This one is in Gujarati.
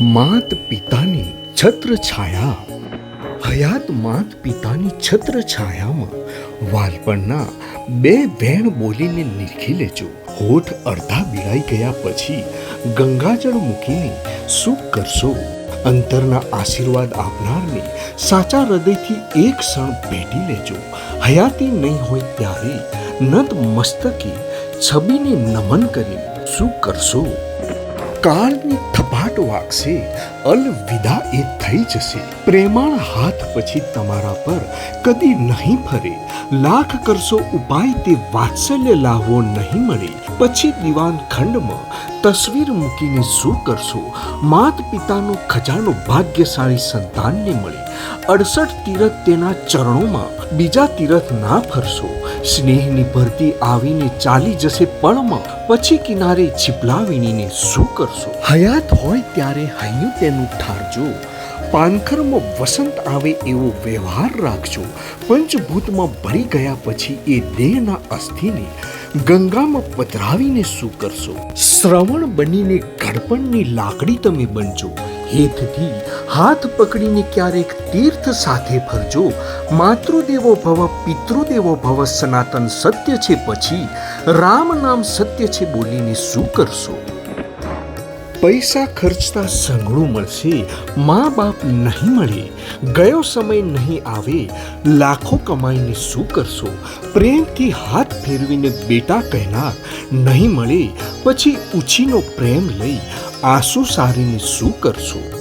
માત પિતાની છત્ર છાયા. હયાત માત પિતાની છત્ર છાયામાં વાલપણના બે વેણ બોલીને નિરખી લેજો. હોઠ અડધા બીડાઈ ગયા પછી ગંગાજળ મૂકીને શું કરશો. અંતરના આશીર્વાદ આપનારને સાચા હૃદયથી એક ક્ષણ ભેટી લેજો. હયાતી નહીં હોય ત્યારે નત મસ્તકે છબીને નમન કરી શું કરશો. કાળની થપાટ વાગશે અલવિદા એ થઈ જશે. પ્રેમાળ હાથ પછી તમારા પર કદી નહીં ફરે. લાખ કરશો ઉપાય તે વાત્સલ્ય લાવવો નહીં મળે. પછી દિવાન ખંડમાં તસવીર મૂકીને શું કરશો? માત પિતાનો ખજાનો ભાગ્યશાળી સંતાનને મળે. અડસઠ તીરથ તેના ચરણોમાં બીજા તીરથ ના ફરશો. સ્નેહની ભરતી આવીને ચાલી જશે પળમાં. પછી કિનારે છીપલા વીણીને શું કરશો? હયાત હોય ત્યારે હૈયું તેનું ઠારજો. પાનખરમાં વસંત આવે એવો વ્યવહાર રાખજો. પંચભૂતમાં ભળી ગયા પછી એ દેહના અસ્થિને ગંગામાં પધરાવીને શું કરશો? શ્રવણ બનીને ગડપણની લાકડી તમે બનજો. હેતથી હાથ પકડીને ક્યારેક તીર્થ સાથે ફરજો. માતૃદેવો ભવ, પિતૃદેવો ભવ, સનાતન સત્ય છે. પછી રામ નામ સત્ય છે બોલીને શું કરશો? પૈસા ખર્ચતા સંઘળું મળશે, મા બાપ નહીં મળે, ગયો સમય નહીં આવે, લાખો કમાઈને શું કરશો? પ્રેમથી હાથ ફેરવીને બેટા કહેનાર નહીં મળે, પછી ઉછીનો પ્રેમ લઈ આંસુ સારીને શું કરશો?